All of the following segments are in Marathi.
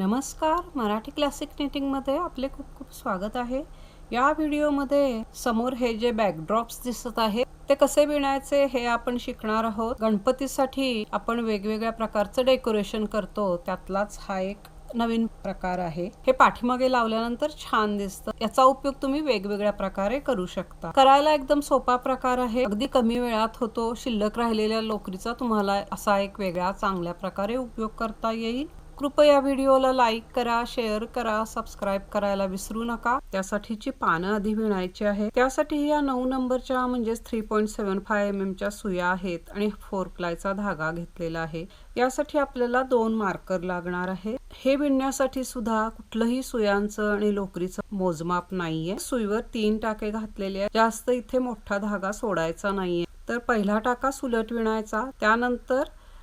नमस्कार मराठी क्लासिक निटिंगमध्ये आपले खूप खूप स्वागत आहे. या व्हिडिओमध्ये समोर हे जे बॅकड्रॉप्स दिसत आहे ते कसे विणायचे हे आपण शिकणार आहोत. गणपतीसाठी आपण वेगवेगळ्या प्रकारचं डेकोरेशन करतो. त्यातलाच हा एक नवीन प्रकार आहे. हे पाठीमागे लावल्यानंतर छान दिसतं. याचा उपयोग तुम्ही वेगवेगळ्या प्रकारे करू शकता. करायला एकदम सोपा प्रकार आहे. अगदी कमी वेळात होतो. शिल्लक राहिलेल्या लोकरीचा तुम्हाला असा एक वेगळा चांगल्या प्रकारे उपयोग करता येईल. कृपया व्हिडिओला लाईक करा शेअर करा सबस्क्राईब करायला विसरू नका. त्यासाठीची पानं आधी विणायची आहे त्यासाठी या नऊ नंबरच्या म्हणजेच three point seven five M एमच्या सुया आहेत आणि फोर प्लायचा धागा घेतलेला आहे. यासाठी आपल्याला दोन मार्कर लागणार आहे. हे विणण्यासाठी सुद्धा कुठलंही सुयांचं आणि लोकरीचं मोजमाप नाहीये. सुईवर तीन टाके घातलेले आहेत. जास्त इथे मोठा धागा सोडायचा नाहीये. तर पहिला टाका सुलट विणायचा. त्यानंतर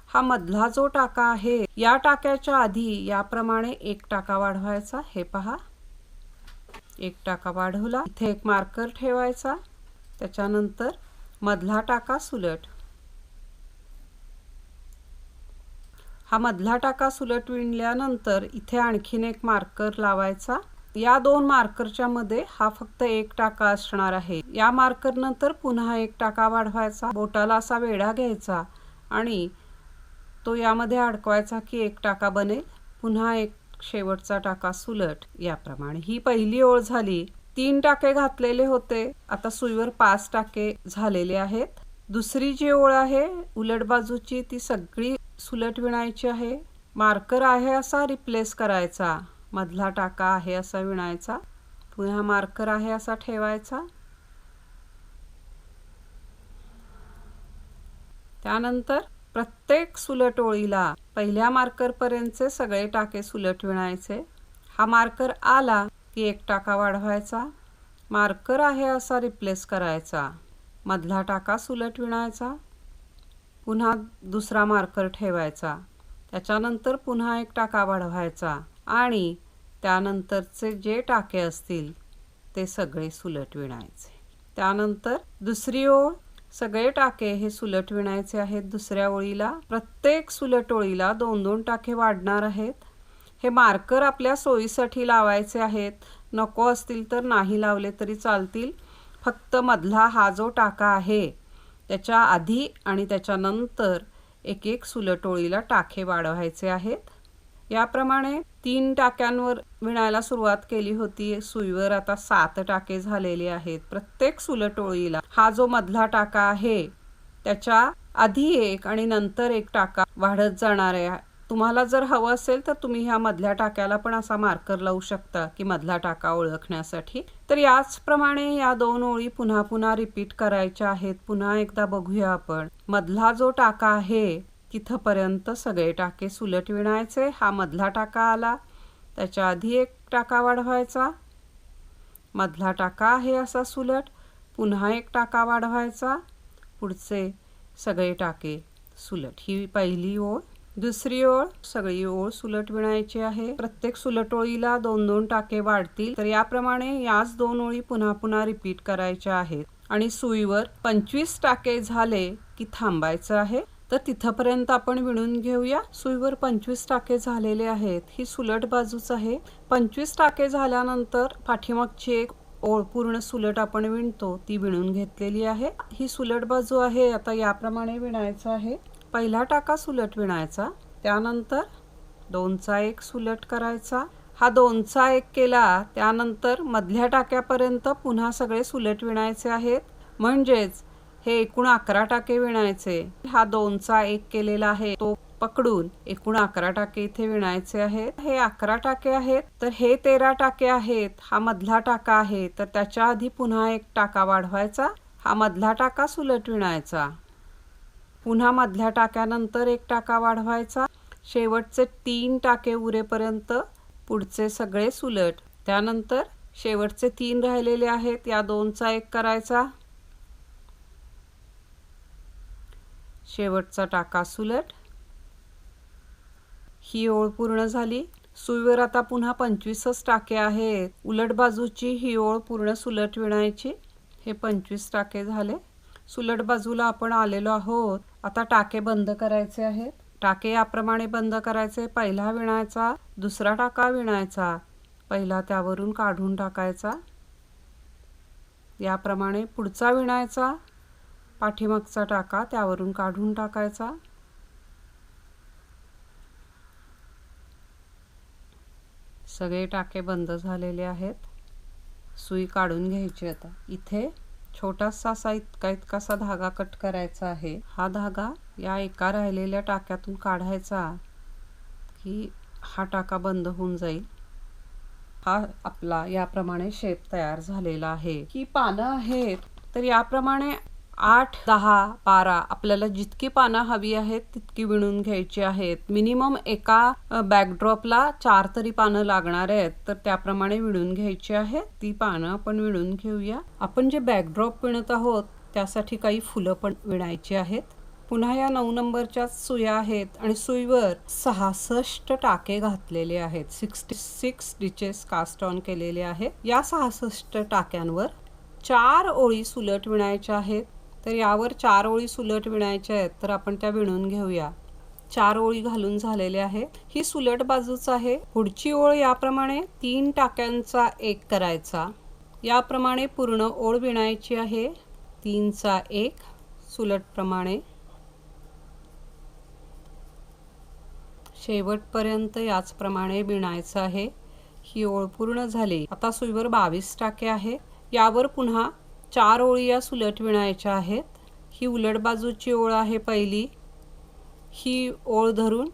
हा मधला जो टाका आहे या टाक्याच्या आधी याप्रमाणे एक टाका वाढवायचा. हे पहा. एक टाका वाढवला. इथे एक मार्कर ठेवायचा. त्याच्यानंतर मधला टाका सुलट. हा मधला टाका सुलट विणल्यानंतर इथे आणखीन एक मार्कर लावायचा. या दोन मार्करच्या मध्ये हा फक्त एक टाका असणार आहे. या मार्कर नंतर पुन्हा एक टाका वाढवायचा. बोटाला असा वेढा घ्यायचा आणि तो यामध्ये अडकवायचा की एक टाका बनेल पुन्हा एक शेवटचा टाका सुलट. याप्रमाणे ही पहिली ओळ झाली. तीन टाके घातलेले होते. आता सुईवर पाच टाके झालेले आहेत. दुसरी जी ओळ आहे उलट बाजूची ती सगळी सुलट विणायची आहे. मार्कर आहे असा रिप्लेस करायचा. मधला टाका आहे असा विणायचा. पुन्हा मार्कर आहे असा ठेवायचा. त्यानंतर प्रत्येक सुलट ओळीला पहिल्या मार्कर पर्यंतचे सगळे टाके सुलट विणायचे. हा मार्कर आला की एक टाका वाढवायचा. मार्कर आहे असा रिप्लेस करायचा. मधला टाका सुलट विणायचा. पुन्हा दुसरा मार्कर ठेवायचा. त्याच्यानंतर पुन्हा एक टाका वाढवायचा आणि त्यानंतरचे जे टाके असतील ते सगळे सुलट विणायचे. त्यानंतर दुसरी ओळ सगळे टाके हे सुलट विणायचे आहेत. दुसऱ्या ओळीला प्रत्येक सुलट ओळीला दोन दोन टाके वाढणार आहेत. हे मार्कर आपल्या सोयीसाठी लावायचे आहेत. नको असतील तर नाही लावले तरी चालतील. फक्त मधला हा जो टाका आहे त्याच्या आधी आणि त्याच्यानंतर एक एक सुलट ओळीला टाके वाढवायचे आहेत. याप्रमाणे तीन टाक्यांवर विणायला सुरुवात केली होती. सुईवर आता सात टाके झालेले आहेत. प्रत्येक सुलटोळीला हा जो मधला टाका आहे त्याच्या आधी एक आणि नंतर एक टाका वाढत जाणार आहे. तुम्हाला जर हवं असेल तर तुम्ही ह्या मधल्या टाक्याला पण असा मार्कर लावू शकता की मधला टाका ओळखण्यासाठी. तर याचप्रमाणे या दोन ओळी पुन्हा पुन्हा रिपीट करायच्या आहेत. पुन्हा एकदा बघूया आपण. मधला जो टाका आहे तिथंपर्यंत सगळे टाके सुलट विणायचे. हा मधला टाका आला. त्याच्या आधी एक टाका वाढवायचा. मधला टाका आहे असा सुलट. पुन्हा एक टाका वाढवायचा. पुढचे सगळे टाके सुलट. ही पहिली ओळ. दुसरी ओळ. सगळी ओळ सुलट विणायची आहे. प्रत्येक सुलट ओळीला दोन दोन टाके वाढतील. तर याप्रमाणे याच दोन ओळी पुन्हा पुन्हा रिपीट करायच्या आहेत. आणि सुईवर पंचवीस टाके झाले की थांबायचं आहे. तर तिथपर्यंत आपण विणून घेऊया. सुईवर पंचवीस टाके झालेले आहेत. ही सुलट बाजूच आहे. पंचवीस टाके झाल्यानंतर पाठीमागची एक ओळ पूर्ण सुलट आपण विणतो. ती विणून घेतलेली आहे. ही सुलट बाजू आहे. आता याप्रमाणे विणायचं आहे. पहिला टाका सुलट विणायचा. त्यानंतर दोनचा एक सुलट करायचा. हा दोनचा एक केला त्यानंतर मधल्या टाक्यापर्यंत पुन्हा सगळे सुलट विणायचे आहेत. म्हणजेच हे एकूण अकरा टाके विणायचे. हा दोनचा एक केलेला आहे. तो पकडून एकूण अकरा टाके इथे विणायचे आहेत. हे अकरा टाके आहेत तर हे तेरा टाके आहेत. हा मधला टाका आहे तर त्याच्या आधी पुन्हा एक टाका वाढवायचा. हा मधला टाका सुलट विणायचा. पुन्हा मधल्या टाक्यानंतर एक टाका वाढवायचा. शेवटचे तीन टाके उरेपर्यंत पुढचे सगळे सुलट. त्यानंतर शेवटचे तीन राहिलेले आहेत. या दोनचा एक करायचा. शेवटचा टाका सुलट. ही ओळ पूर्ण झाली. सुईवर आता पुन्हा पंचवीसच टाके आहेत. उलट बाजूची ही ओळ पूर्ण सुलट विणायची. हे पंचवीस टाके झाले. सुलट बाजूला आपण आलेलो आहोत. आता टाके बंद करायचे आहेत. टाके याप्रमाणे बंद करायचे. पहिला विणायचा दुसरा टाका विणायचा. पहिला त्यावरून काढून टाकायचा. याप्रमाणे पुढचा विणायचा. पाठीमागचा टाका त्यावरून काढून टाकायचा. सगळे टाके बंद झालेले आहेत. सुई काढून घ्यायची आता. इथे छोटासा असा इतका इतकासा धागा कट करायचा आहे. हा धागा या एका राहिलेल्या टाक्यातून काढायचा की हा टाका बंद होऊन जाईल. हा आपला याप्रमाणे शेप तयार झालेला आहे. ही पानं आहेत. तर याप्रमाणे आठ दहा बारा आपल्याला जितकी पानं हवी आहेत तितकी विणून घ्यायची आहेत. मिनिमम एका बॅकड्रॉपला चार तरी पानं लागणार आहेत. तर त्याप्रमाणे विणून घ्यायची आहेत ती पानं आपण विणून घेऊया. आपण जे बॅकड्रॉप विणत आहोत त्यासाठी काही फुलं पण विणायची आहेत. पुन्हा या नऊ नंबरच्या सुया आहेत आणि सुईवर सहासष्ट टाके घातलेले आहेत. Sixty six stitches cast on केलेले आहेत या सहासष्ट टाक्यांवर चार ओळी सुलट विणायच्या आहेत. तर यावर चार ओळी सुलट विणायच्या आहेत तर आपण त्या विणून घेऊया. चार ओळी घालून झालेल्या आहेत ही सुलट बाजूच आहे. पुढची ओळ याप्रमाणे तीन टाक्यांचा एक करायचा. याप्रमाणे पूर्ण ओळ विणायची आहे. तीनचा एक सुलटप्रमाणे शेवटपर्यंत याचप्रमाणे विणायचं आहे. ही ओळ पूर्ण झाली. आता सुईवर बावीस टाके आहे. यावर पुन्हा चार ओळी या सुलट विणायच्या आहेत. ही उलट बाजूची ओळ आहे पहिली. ही ओळ धरून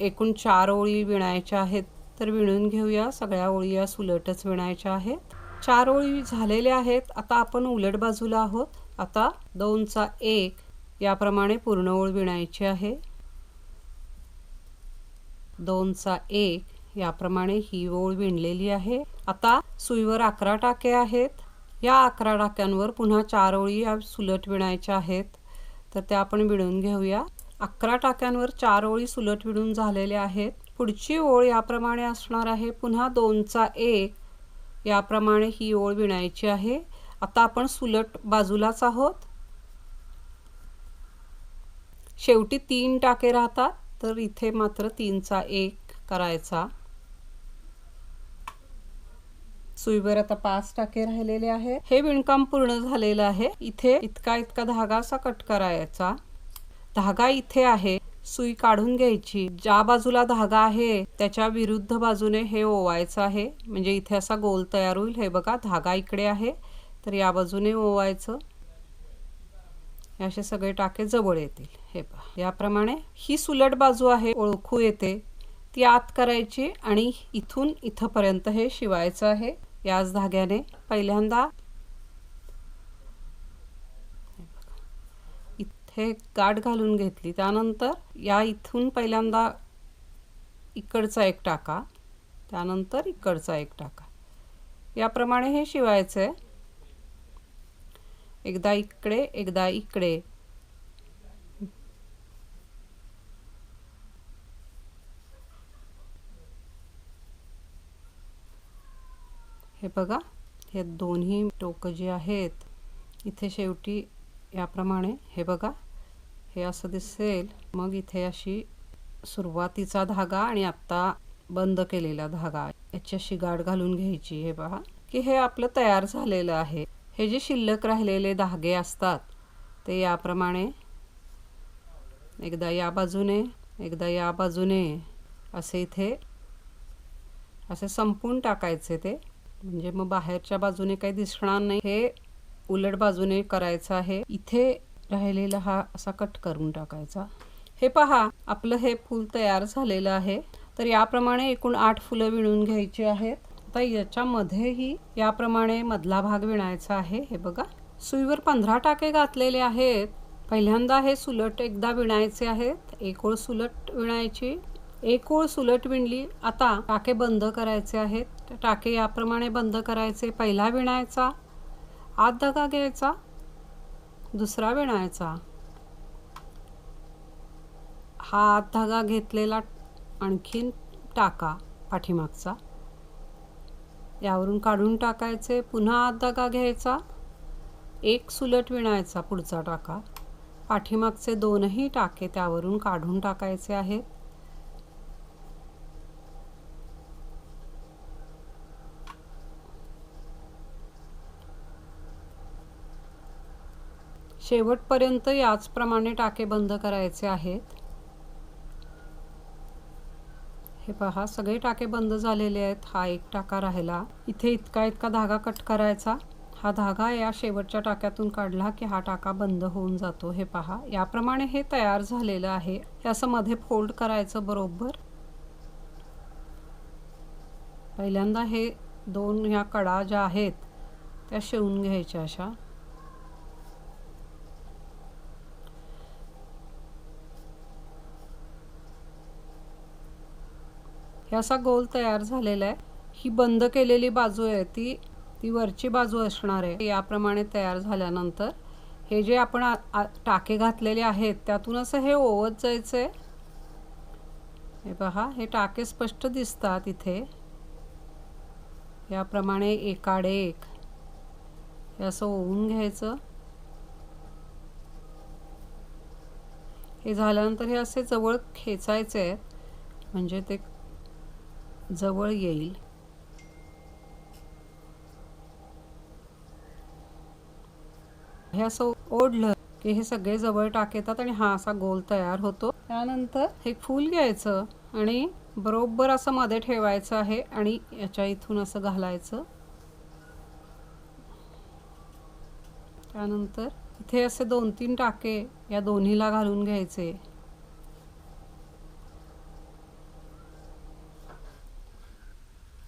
एकूण चार ओळी विणायच्या आहेत. तर विणून घेऊया. सगळ्या ओळी या सुलटच विणायच्या आहेत. चार ओळी झालेल्या आहेत. आता आपण उलट बाजूला आहोत. आता दोनचा एक याप्रमाणे पूर्ण ओळ विणायची आहे. दोनचा एक याप्रमाणे ही ओळ विणलेली आहे. आता सुईवर अकरा टाके आहेत. या अकरा टाक्यांवर पुन्हा चार ओळी या सुलट विणायच्या आहेत. तर त्या आपण विणून घेऊया. अकरा टाक्यांवर चार ओळी सुलट विणून झालेल्या आहेत. पुढची ओळ याप्रमाणे असणार आहे. पुन्हा दोनचा एक याप्रमाणे ही ओळ विणायची आहे. आता आपण सुलट बाजूलाच आहोत. शेवटी तीन टाके राहतात. तर इथे मात्र तीनचा एक करायचा. सुईवर आता पाच टाके राहिलेले आहे. हे विणकाम पूर्ण झालेलं आहे. इथे इतका इतका धागा असा कट करायचा. धागा इथे आहे. सुई काढून घ्यायची. ज्या बाजूला धागा आहे त्याच्या विरुद्ध बाजूने हे ओवायचं आहे. म्हणजे इथे असा गोल तयार होईल. हे बघा धागा इकडे आहे तर या बाजूने ओवायचं. असे सगळे टाके जवळ येतील. हे पहा. याप्रमाणे ही सुलट बाजू आहे ओळखू येते. ती आत करायची आणि इथून इथंपर्यंत हे शिवायचं आहे. याच धाग्याने पहिल्यांदा इथे गाठ घालून घेतली. त्यानंतर या इथून पहिल्यांदा इकडचा एक टाका. त्यानंतर इकडचा एक टाका. याप्रमाणे हे शिवायचं आहे एकदा इकडे एकदा इकडे. हे बघा हे दोन्ही टोकं जी आहेत इथे शेवटी याप्रमाणे हे बघा हे असं दिसेल. मग इथे अशी सुरुवातीचा धागा आणि आत्ता बंद केलेला धागा. याच्याशी गाठ घालून घ्यायची हे पहा की हे आपलं तयार झालेलं आहे. हे जे शिल्लक राहिलेले धागे असतात ते याप्रमाणे एकदा या बाजूने एकदा या बाजूने असे इथे असे संपून टाकायचे ते. म्हणजे मग बाहेरच्या बाजूने काही दिसणार नाही. हे उलट बाजूने करायचं आहे. इथे राहिलेला हा असा कट करून टाकायचा. हे पहा आपलं हे फूल तयार झालेलं आहे. तर याप्रमाणे एकूण आठ फुलं विणून घ्यायची आहेत. आता याच्यामध्येही याप्रमाणे मधला भाग विणायचा आहे. हे बघा सुईवर पंधरा टाके घातलेले आहेत. पहिल्यांदा हे सुलट एकदा विणायचे आहेत. एक ओळ सुलट विणायची. एक ओळ सुलट विणली आता टाके बंद करायचे आहेत. टाके याप्रमाणे बंद करायचे. पहिला विणायचा आत धगा घ्यायचा दुसरा विणायचा. हा आत धागा घेतलेला आणखीन टाका पाठीमागचा. यावरून काढून टाकायचे. पुन्हा आत धागा घ्यायचा. एक सुलट विणायचा पुढचा टाका. पाठीमागचे दोनही टाके त्यावरून काढून टाकायचे आहेत. शेवटपर्यंत याचप्रमाणे टाके बंद करायचे आहेत. हे पहा सगळे टाके बंद झालेले आहेत. हा एक टाका राहिला. इथे इतका इतका धागा कट करायचा. हा धागा या शेवटच्या टाक्यातून काढला की हा टाका बंद होऊन जातो. हे पहा याप्रमाणे हे तयार झालेलं आहे. हे असं मध्ये फोल्ड करायचं बरोबर. पहिल्यांदा हे दोन ह्या कडा ज्या आहेत त्या शिवून घ्यायच्या अशा. असा गोल तयार झालेला आहे. ही बंद केलेली बाजू आहे. ती ती वरची बाजू असणार आहे. याप्रमाणे तयार झाल्यानंतर हे जे आपण टाके घातलेले आहेत त्यातून असं हे ओवत जायचं आहे हे पहा हे टाके स्पष्ट दिसतात इथे. याप्रमाणे एकाडे एक. हे असं ओवून घ्यायचं. हे झाल्यानंतर हे असे जवळ खेचायचे आहेत म्हणजे ते जवळ येईल. हे असं ओढलं की हे सगळे जवळ टाकतात आणि हा असा गोल तयार होतो. त्यानंतर हे फूल घ्यायचं आणि बरोबर असं मध्ये ठेवायचं आहे आणि याच्या इथून असं घालायचं. त्यानंतर इथे असे दोन तीन टाके या दोन्हीला घालून घ्यायचे.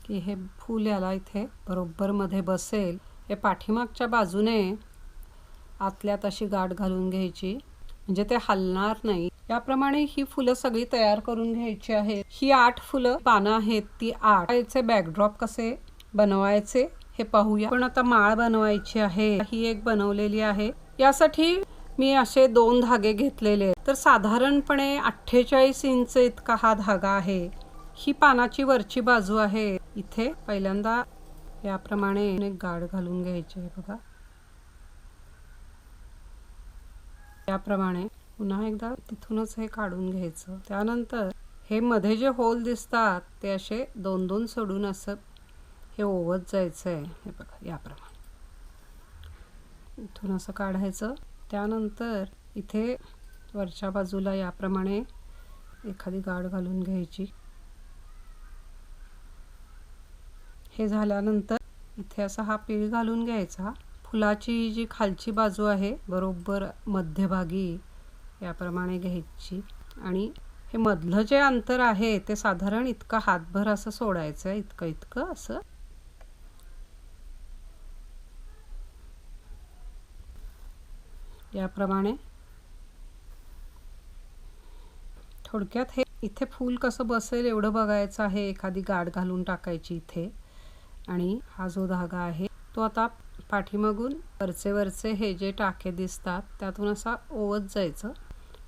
की हे फूल याला इथे बरोबरमध्ये बसेल. हे पाठीमागच्या बाजूने आतल्यात अशी गाठ घालून घ्यायची. म्हणजे ते हलणार नाही. याप्रमाणे ही फुलं सगळी तयार करून घ्यायची आहेत. ही आठ फुलं पानं आहेत. ती आठ. याचे बॅकड्रॉप कसे बनवायचे हे पाहूया. पण आता माळ बनवायची आहे. ही एक बनवलेली आहे. यासाठी मी असे दोन धागे घेतलेले तर साधारणपणे अठ्ठेचाळीस इंच इतका हा धागा आहे. ही पानाची वरची बाजू आहे इथे. पहिल्यांदा याप्रमाणे गाड घालून घ्यायचे बघा. याप्रमाणे पुन्हा एकदा तिथूनच हे काढून घ्यायचं. त्यानंतर हे मध्ये जे होल दिसतात ते असे दोन दोन सोडून असं हे ओवत जायचं आहे हे बघा याप्रमाणे. इथून असं काढायचं. त्यानंतर इथे वरच्या बाजूला याप्रमाणे एखादी गाड घालून घ्यायची. हे झाल्यानंतर इथे असा हा पीळ घालून घ्यायचा. फुलाची जी खालची बाजू आहे बरोबर मध्यभागी याप्रमाणे घ्यायची. आणि हे मधलं जे अंतर आहे ते साधारण इतकं हातभर असं सोडायचं इतकं इतकं असं. याप्रमाणे थोडक्यात हे इथे फूल कसं बसेल एवढं बघायचं आहे एखादी गाठ घालून टाकायची इथे. आणि हा जो धागा आहे तो आता पाठीमागून वरचे वरचे हे जे टाके दिसतात त्यातून असा ओवत जायचं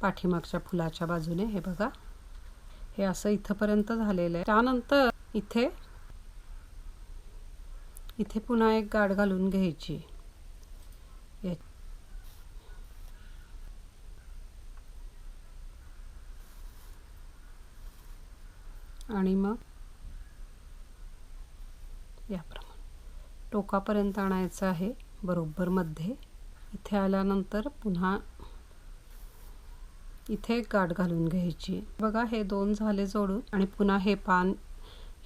पाठीमागच्या फुलाच्या बाजूने. हे बघा हे असं इथंपर्यंत झालेलं आहे. त्यानंतर इथे इथे पुन्हा एक गाठ घालून घ्यायची. आणि मग याप्रमाणे टोकापर्यंत आणायचं आहे बरोबर मध्ये. इथे आल्यानंतर पुन्हा इथे एक गाठ घालून घ्यायची. बघा हे दोन झाले जोडून आणि पुन्हा हे पान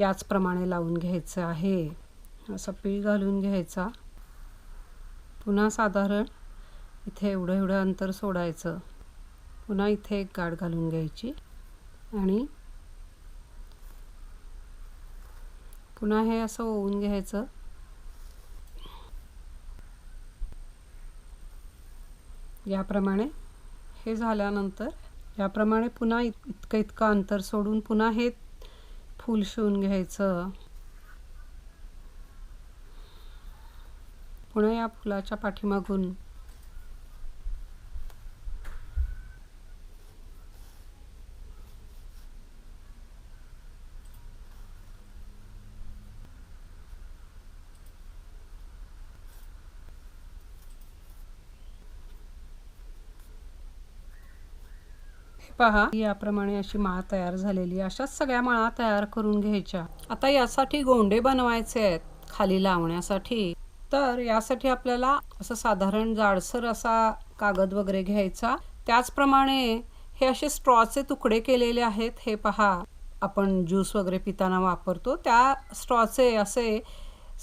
याचप्रमाणे लावून घ्यायचं आहे. असं पीळ घालून घ्यायचा. पुन्हा साधारण इथे एवढं एवढं अंतर सोडायचं. पुन्हा इथे एक गाठ घालून घ्यायची आणि पुन्हा हे असं ओवून घ्यायचं. याप्रमाणे हे झाल्यानंतर याप्रमाणे पुन्हा इतकं इतकं अंतर सोडून पुन्हा हे फूल शिवून घ्यायचं. पुन्हा या फुलाच्या पाठीमागून पहा. याप्रमाणे अशी माळ तयार झालेली अशाच सगळ्या माळा तयार करून घ्यायच्या. आता यासाठी गोंडे बनवायचे आहेत खाली लावण्यासाठी. तर यासाठी आपल्याला असं साधारण जाडसर असा कागद वगैरे घ्यायचा. त्याचप्रमाणे हे असे स्ट्रॉचे तुकडे केलेले आहेत. हे पहा. आपण ज्यूस वगैरे पिताना वापरतो. त्या स्ट्रॉचे असे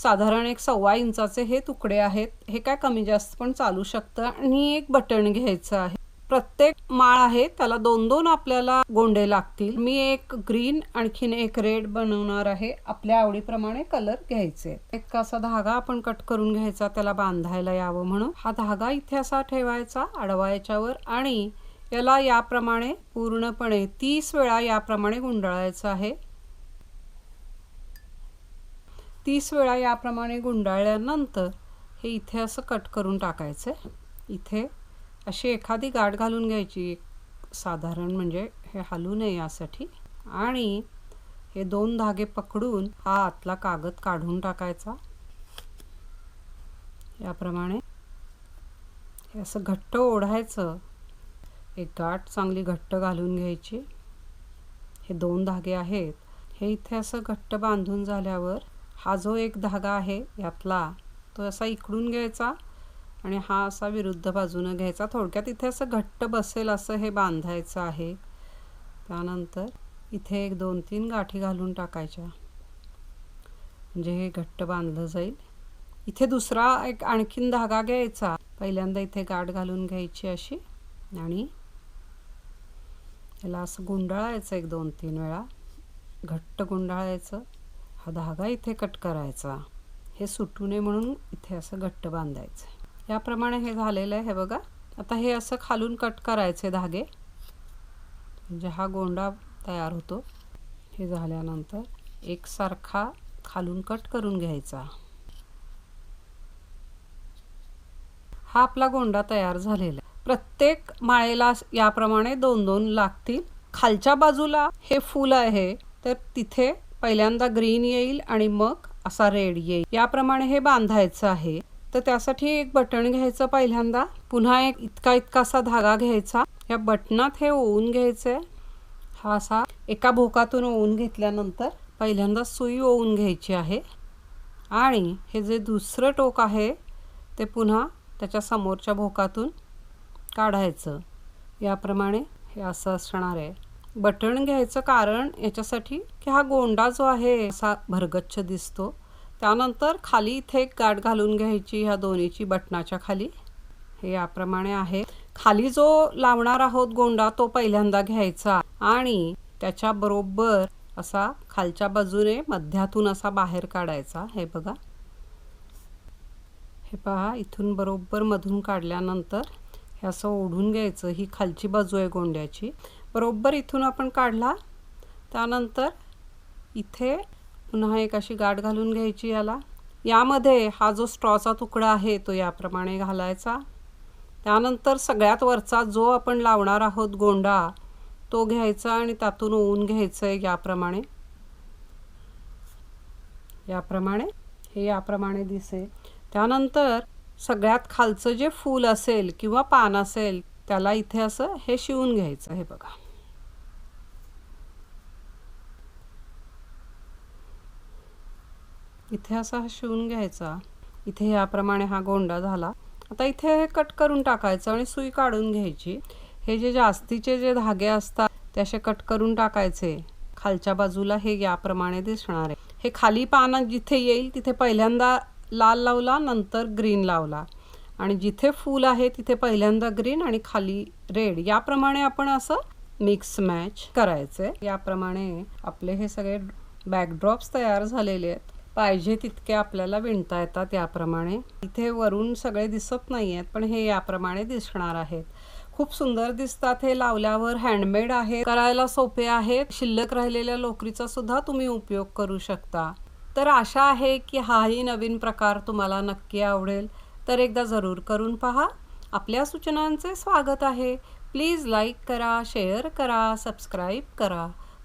साधारण एक सव्वा इंचाचे हे तुकडे आहेत. हे काय कमी जास्त पण चालू शकतं. आणि एक बटण घ्यायचं आहे. प्रत्येक माळ आहे त्याला दोन दोन आपल्याला गोंडे लागतील. मी एक ग्रीन आणखीन एक रेड बनवणार आहे. आपल्या आवडीप्रमाणे कलर घ्यायचे. एक असा धागा आपण कट करून घ्यायचा त्याला बांधायला यावं म्हणून. हा धागा इथे असा ठेवायचा आडवा याच्यावर आणि याला याप्रमाणे पूर्णपणे तीस वेळा याप्रमाणे गुंडाळायचं आहे. तीस वेळा याप्रमाणे गुंडाळल्यानंतर हे इथे असं कट करून टाकायचं. इथे अशी एखादी गाठ घालून घ्यायची. साधारण म्हणजे हे हलू नये यासाठी. आणि हे दोन धागे पकडून हा आतला कागद काढून टाकायचा. याप्रमाणे हे असं घट्ट ओढायचं. एक गाठ चांगली घट्ट घालून घ्यायची. हे दोन धागे आहेत. हे इथे असं घट्ट बांधून झाल्यावर हा जो एक धागा आहे यातला तो असा इकडून घ्यायचा. आणि हा असा विरुद्ध बाजूनं घ्यायचा. थोडक्यात इथे असं घट्ट बसेल असं हे बांधायचं आहे. त्यानंतर इथे एक दोन तीन गाठी घालून टाकायच्या. म्हणजे हे घट्ट बांधलं जाईल. इथे दुसरा एक आणखीन धागा घ्यायचा. पहिल्यांदा इथे गाठ घालून घ्यायची अशी. आणि याला असं गुंडाळायचं एक दोन तीन वेळा. घट्ट गुंडाळायचं. हा धागा इथे कट करायचा. हे सुटू नये म्हणून इथे असं घट्ट बांधायचं. याप्रमाणे हे झालेलं आहे हे बघा. आता हे असं खालून कट करायचे धागे. म्हणजे हा गोंडा तयार होतो. हे झाल्यानंतर एकसारखा खालून कट करून घ्यायचा. हा आपला गोंडा तयार झालेला प्रत्येक माळेला याप्रमाणे दोन दोन लागतील. खालच्या बाजूला हे फूल आहे तर तिथे पहिल्यांदा ग्रीन येईल आणि मग असा रेड येईल. याप्रमाणे हे बांधायचं आहे. तर त्यासाठी एक बटण घ्यायचं पहिल्यांदा. पुन्हा एक इतका इतका असा धागा घ्यायचा. या बटनात हे ओवून घ्यायचंय. हा असा एका भोकातून ओवून घेतल्यानंतर पहिल्यांदा सुई ओवून घ्यायची आहे. आणि हे जे दुसरं टोक आहे ते पुन्हा त्याच्या समोरच्या भोकातून काढायचं. याप्रमाणे हे असं असणार आहे. बटण घ्यायचं कारण याच्यासाठी की हा गोंडा जो आहे असा भरगच्छ दिसतो. त्यानंतर खाली इथे एक गाठ घालून घ्यायची ह्या दोन्हीची बटनाच्या खाली. हे याप्रमाणे आहे. खाली जो लावणार आहोत गोंडा तो पहिल्यांदा घ्यायचा आणि त्याच्या बरोबर असा खालच्या बाजूने मध्यातून असा बाहेर काढायचा. हे बघा. हे पहा इथून बरोबर मधून काढल्यानंतर हे असं ओढून घ्यायचं. ही खालची बाजू आहे गोंड्याची. बरोबर इथून आपण काढला. त्यानंतर इथे पुन्हा एक अशी गाठ घालून घ्यायची याला. यामध्ये हा जो स्ट्रॉचा तुकडा आहे तो याप्रमाणे घालायचा. त्यानंतर सगळ्यात वरचा जो आपण लावणार आहोत गोंडा तो घ्यायचा आणि त्यातून ओवून घ्यायचं आहे याप्रमाणे. याप्रमाणे हे याप्रमाणे दिसेल. त्यानंतर सगळ्यात खालचं जे फूल असेल किंवा पान असेल त्याला इथे असं हे शिवून घ्यायचं हे बघा. इथे असा हा शिवून घ्यायचा. इथे याप्रमाणे हा गोंडा झाला. आता इथे हे कट करून टाकायचं आणि सुई काढून घ्यायची. हे जे जास्तीचे जे धागे असतात ते असे कट करून टाकायचे. खालच्या बाजूला हे याप्रमाणे दिसणार आहे. हे खाली पानं जिथे येईल तिथे पहिल्यांदा लाल लावला नंतर ग्रीन लावला. आणि जिथे फूल आहे तिथे पहिल्यांदा ग्रीन आणि खाली रेड. याप्रमाणे आपण असं मिक्स मॅच करायचं. याप्रमाणे आपले हे सगळे बॅकड्रॉप्स तयार झालेले आहेत. पाहिजे तितके आपल्याला विणता येतात याप्रमाणे. इथे वरून सगळे दिसत नाही आहेत पण हे याप्रमाणे दिसणार आहेत. खूप सुंदर दिसतात हे लावल्यावर हँडमेड आहे करायला सोपे आहेत. शिल्लक राहिलेल्या लोकरीचा सुद्धा तुम्ही उपयोग करू शकता. तर आशा आहे की हाही नवीन प्रकार तुम्हाला नक्की आवडेल. तर एकदा जरूर करून पहा. आपल्या सूचनांचे स्वागत आहे. प्लीज लाईक करा शेअर करा सबस्क्राईब करा.